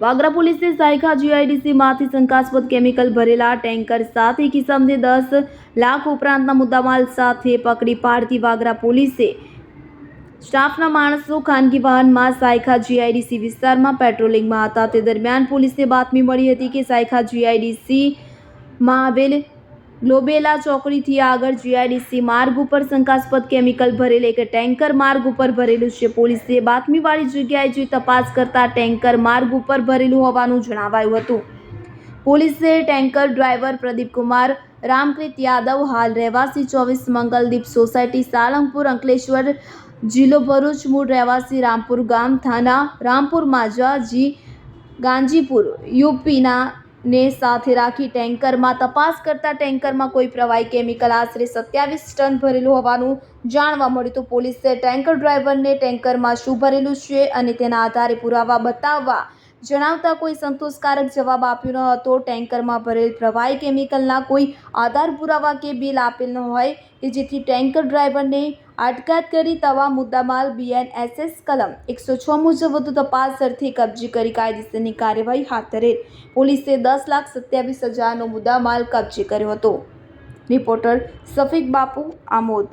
વાગરા પોલીસે સાયખા જીઆઈડીસીમાંથી શંકાસ્પદ કેમિકલ ભરેલા ટેન્કર સાથે કિસમને દસ લાખ ઉપરાંતના મુદ્દામાલ સાથે પકડી પાડતી વાગરા પોલીસે સ્ટાફના માણસો ખાનગી વાહનમાં સાયખા જીઆઈડીસી વિસ્તારમાં પેટ્રોલિંગમાં હતા. તે દરમિયાન પોલીસને બાતમી મળી હતી કે સાયખા જીઆઈડીસીમાં આવેલ ગ્લોબેલા ચોકડીથી આગળ જીઆઈડીસી માર્ગ ઉપર શંકાસ્પદ કેમિકલ ભરેલ એક ટેન્કર માર્ગ ઉપર ભરેલું છે. પોલીસે બાતમીવાળી જગ્યાએ જઈ તપાસ કરતા ટેન્કર માર્ગ ઉપર ભરેલું હોવાનું જણાવાયું હતું. પોલીસે ટેન્કર ડ્રાઈવર પ્રદીપ કુમાર રામપ્રીત યાદવ, હાલ રહેવાસી ચોવીસ મંગલદીપ સોસાયટી સાળંગપુર અંકલેશ્વર જિલ્લો ભરૂચ, મૂળ રહેવાસી રામપુર ગામ, થાના, રામપુર માજા જી, ગાંજીપુર, યુપીના ને સાથે રાખી ટેન્કરમાં તપાસ કરતા ટેન્કરમાં કોઈ પ્રવાહી કેમિકલ આશરે સત્યાવીસ ટન ભરેલું હોવાનું જાણવા મળ્યું તો પોલીસે ટેન્કર ડ્રાઈવરને ટેન્કરમાં શું ભરેલું છે અને તેના આધારે પુરાવા બતાવવા જણાવતા કોઈ સંતોષકારક જવાબ આપ્યો ન હતો. ટેન્કરમાં ભરેલ પ્રવાહી કેમિકલના કોઈ આધાર પુરાવા કે બિલ આપેલ ન હોય કે જેથી ટેન્કર ડ્રાઈવરને અટકાયત કરી તવા મુદ્દામાલ બીએનએસએસ કલમ એકસો છ મુજબ વધુ તપાસ અર્થે કબજે કરી કાયદેસરની કાર્યવાહી હાથ ધરેલ પોલીસે દસ લાખ સત્યાવીસ હજારનો મુદ્દામાલ કબજે કર્યો હતો. રિપોર્ટર સફીક બાપુ આમોદ.